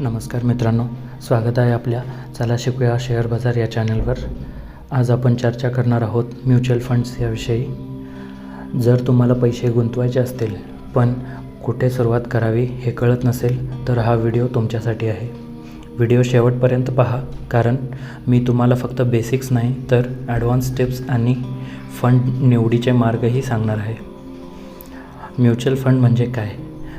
नमस्कार मित्रांनो स्वागत आहे आपल्या चला शिकूया शेअर बाजार या चॅनलवर. आज आपण चर्चा करणार आहोत म्युच्युअल फंड्स याविषयी. जर तुम्हाला पैसे गुंतवायचे असतील पण कुठे सुरुवात करावी हे कळत नसेल तर हा व्हिडिओ तुमच्यासाठी आहे. व्हिडिओ शेवटपर्यंत पहा कारण मी तुम्हाला फक्त बेसिक्स नाही तर ॲडव्हान्स टिप्स आणि फंड निवडीचे मार्गही सांगणार आहे. म्युच्युअल फंड म्हणजे काय?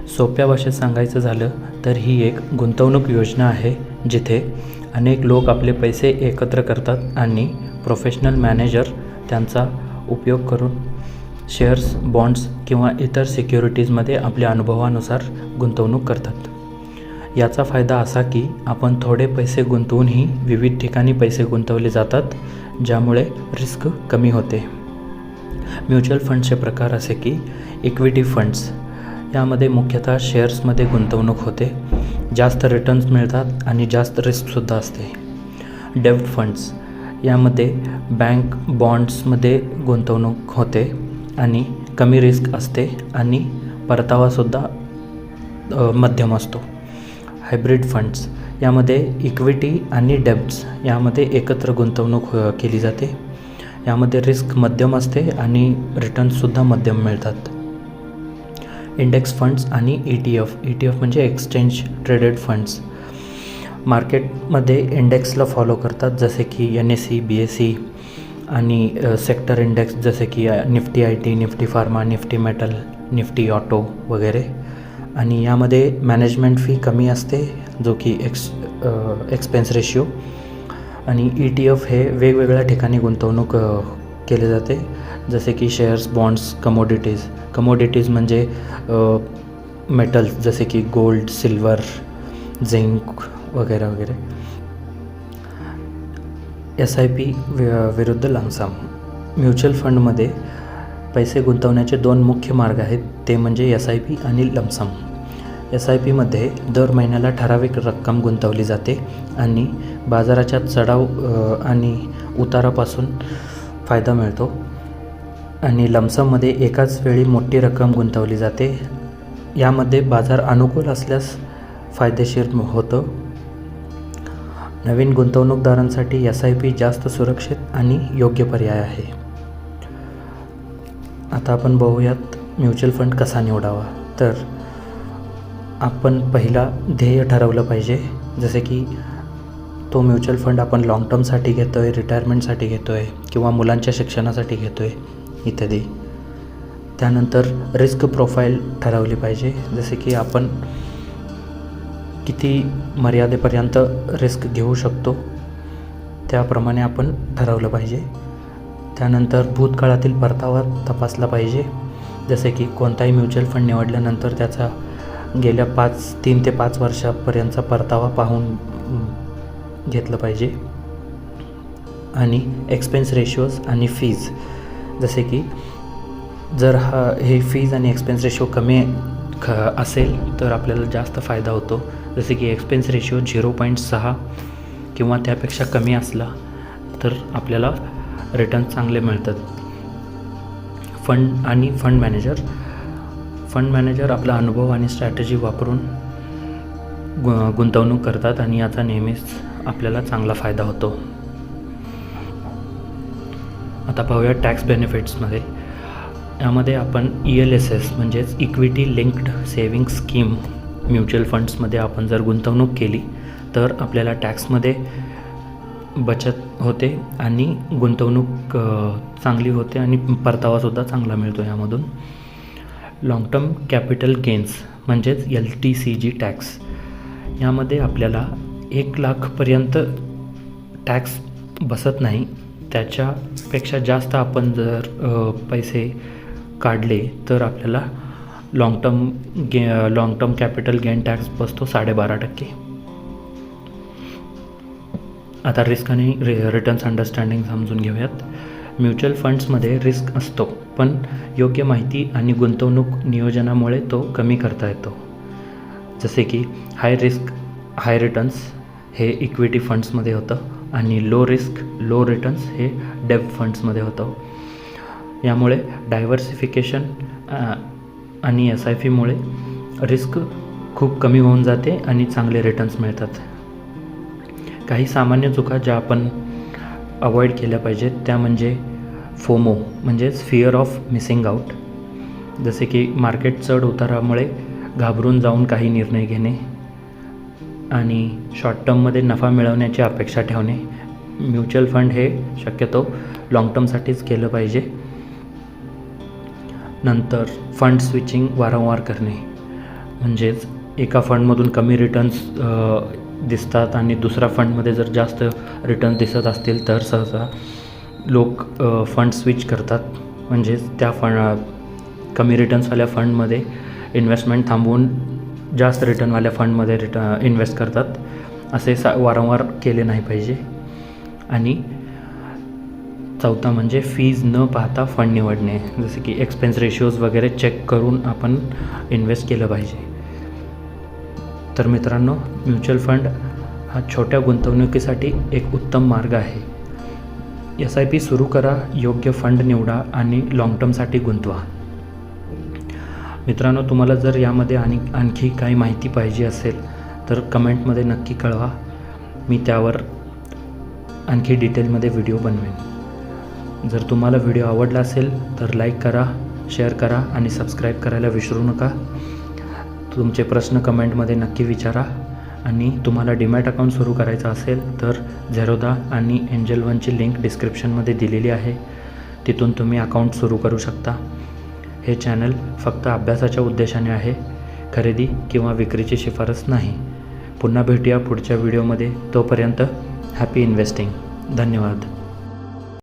सोप्या भाषेत सांगायचं झालं तर ही एक गुंतवणूक योजना आहे जिथे अनेक लोक आपले पैसे एकत्र करतात आणि प्रोफेशनल मॅनेजर त्यांचा उपयोग करून शेअर्स बॉन्ड्स किंवा इतर सिक्युरिटीजमध्ये आपल्या अनुभवानुसार गुंतवणूक करतात. याचा फायदा असा की आपण थोडे पैसे गुंतवूनही विविध ठिकाणी पैसे गुंतवले जातात ज्यामुळे रिस्क कमी होते. म्युच्युअल फंडचे प्रकार असे की इक्विटी फंड्स यामध्ये मुख्यतः शेअर्समध्ये गुंतवणूक होते जास्त रिटर्न्स मिळतात आणि जास्त रिस्कसुद्धा असते. डेब्ट फंड्स यामध्ये बँक बॉन्ड्समध्ये गुंतवणूक होते आणि कमी रिस्क असते आणि परतावासुद्धा मध्यम असतो. हायब्रिड फंड्स यामध्ये इक्विटी आणि डेब्ट्स यामध्ये एकत्र गुंतवणूक केली जाते. यामध्ये रिस्क मध्यम असते आणि रिटर्न्ससुद्धा मध्यम मिळतात. इंडेक्स फंड्स आणि E T F E T F म्हणजे एक्सचेंज ट्रेडेड फंड्स मार्केटमध्ये इंडेक्सला फॉलो करतात जसे की N S C B S C आणि सेक्टर इंडेक्स जसे की Nifty I T Nifty pharma Nifty metal Nifty auto वगैरे. आणि यामध्ये मॅनेजमेंट फी कमी असते जो की एक्स एक्सपेन्स रेशिओ आणि ई टी एफ हे वेगवेगळ्या ठिकाणी गुंतवणूक केले जाते जसे की शेअर्स बॉन्ड्स कमोडिटीज कमोडिटीज म्हणजे मेटल्स जसे की गोल्ड सिल्वर झिंक वगैरे वगैरे. एस आय पी विरुद्ध लांगसाम म्युच्युअल फंडमध्ये पैसे गुंतवण्याचे दोन मुख्य मार्ग आहेत ते म्हणजे एस आय पी आणि लमसम एस आय पीमध्ये दर महिन्याला ठराविक रक्कम गुंतवली जाते आणि बाजाराच्या चढाव आणि उतारापासून फायदा मिळतो. आणि लमसममध्ये एकाच वेळी मोठी रक्कम गुंतवली जाते. यामध्ये बाजार अनुकूल असल्यास फायदेशीर होतं. नवीन गुंतवणूकदारांसाठी एस आय पी जास्त सुरक्षित आणि योग्य पर्याय आहे. आता आपण बघूयात म्युच्युअल फंड कसा निवडावा. तर आपण पहिला ध्येय ठरवलं पाहिजे. जसे की तो म्युच्युअल फंड आपण लाँग टर्मसाठी घेतो आहे रिटायरमेंटसाठी घेतो आहे किंवा मुलांच्या शिक्षणासाठी घेतो आहे इत्यादी त्यानंतर रिस्क प्रोफाईल ठरवली पाहिजे. जसे की आपण किती मर्यादेपर्यंत रिस्क घेऊ शकतो त्याप्रमाणे आपण ठरवलं पाहिजे. त्यानंतर भूतकाळातील परतावा तपासला पाहिजे. जसे की कोणताही म्युच्युअल फंड निवडल्यानंतर त्याचा गेल्या पाच तीन ते पाच वर्षापर्यंतचा परतावा पाहून घेतलं पाहिजे. आणि एक्सपेन्स रेशिओज आणि फीज जसे की जर हा हे फीज आणि एक्सपेन्स रेशो कमी ख असेल तर आपल्याला जास्त फायदा होतो. जसे की एक्सपेन्स रेशिओ झिरो पॉईंट सहा किंवा त्यापेक्षा कमी असला तर आपल्याला रिटर्न चांगले मिळतात. फंड आणि फंड मॅनेजर फंड मॅनेजर आपला अनुभव आणि स्ट्रॅटेजी वापरून गु गुंतवणूक करतात आणि याचा नेहमीच आपल्याला चांगला फायदा होतो. आता पाहूया टॅक्स बेनिफिट्समध्ये यामध्ये आपण ई एल एस एस म्हणजेच equity linked saving scheme mutual फंड्समध्ये आपण जर गुंतवणूक केली तर आपल्याला टॅक्समध्ये बचत होते आणि गुंतवणूक चांगली होते आणि परतावासुद्धा चांगला मिळतो यामधून. लाँग टर्म कॅपिटल गेन्स म्हणजेच L T C G tax यामध्ये आपल्याला एक लाखपर्यंत टॅक्स बसत नाही. त्याच्यापेक्षा जास्त आपण जर पैसे काढले तर आपल्याला लाँग टर्म गे long term capital gain tax बसतो साडेबारा टक्के. आता रिस्क आणि रि रिटर्न्स अंडरस्टँडिंग समजून घेऊयात. म्युच्युअल फंड्समध्ये रिस्क असतो पण योग्य माहिती आणि गुंतवणूक नियोजनामुळे तो कमी करता येतो. जसे की हाय रिस्क हाय रिटर्न्स हे इक्विटी फंड्समध्ये होतं. आणि लो रिस्क लो रिटर्न्स हे डेब फंड्समध्ये होतं. यामुळे डायव्हर्सिफिकेशन आणि एस आय पीमुळे रिस्क खूप कमी होऊन जाते आणि चांगले रिटर्न्स मिळतात. काही सामान्य चुका ज्या आपण अवॉइड केल्या पाहिजेत त्या म्हणजे फोमो म्हणजेच फिअर ऑफ मिसिंग आऊट जसे की मार्केट चढ उतारामुळे घाबरून जाऊन काही निर्णय घेणे आणि शॉर्ट टर्ममध्ये नफा मिळवण्याची अपेक्षा ठेवणे. म्युच्युअल फंड हे शक्यतो लाँग टर्मसाठीच केलं पाहिजे. नंतर फंड स्विचिंग वारंवार करणे. म्हणजेच एका फंडमधून कमी रिटर्न्स दिसतात आणि दुसऱ्या फंडमध्ये जर जास्त रिटर्न दिसत असतील तर सहसा लोक फंड स्विच करतात. म्हणजेच त्या फंड कमी रिटर्न्सवाल्या फंडमध्ये इन्व्हेस्टमेंट थांबवून जास्त रिटर्नवाल्या फंडमध्ये रिट इन्व्हेस्ट करतात. असे सा वारंवार केले नाही पाहिजे. आणि चौथा म्हणजे फीज न पाहता फंड निवडणे. जसे की एक्सपेन्स रेशिओज वगैरे चेक करून आपण इन्व्हेस्ट केलं पाहिजे. तर मित्रांनो म्युच्युअल फंड हा छोट्या गुंतवणुकीसाठी एक उत्तम मार्ग आहे. एस आय पी सुरू करा योग्य फंड निवडा आणि लाँग टर्मसाठी गुंतवा. मित्रांनो तुम्हाला जर यामध्ये आणि आणखी काही माहिती पाहिजे असेल तर कमेंटमध्ये नक्की कळवा. मी त्यावर आणखी डिटेलमध्ये व्हिडिओ बनवेन. जर तुम्हाला व्हिडिओ आवडला असेल तर लाईक करा शेअर करा आणि सबस्क्राईब करायला विसरू नका. तुमचे प्रश्न कमेंटमध्ये नक्की विचारा. आणि तुम्हाला डीमॅट अकाउंट सुरू करायचं असेल तर झेरोदा आणि एंजल वनची लिंक डिस्क्रिप्शनमध्ये दिलेली आहे. तिथून तुम्ही अकाउंट सुरू करू शकता. हे चॅनल फक्त अभ्यासाच्या उद्देशाने आहे खरेदी किंवा विक्रीची शिफारस नाही. पुन्हा भेटूया पुढच्या व्हिडिओमध्ये. तोपर्यंत हॅपी इन्व्हेस्टिंग धन्यवाद.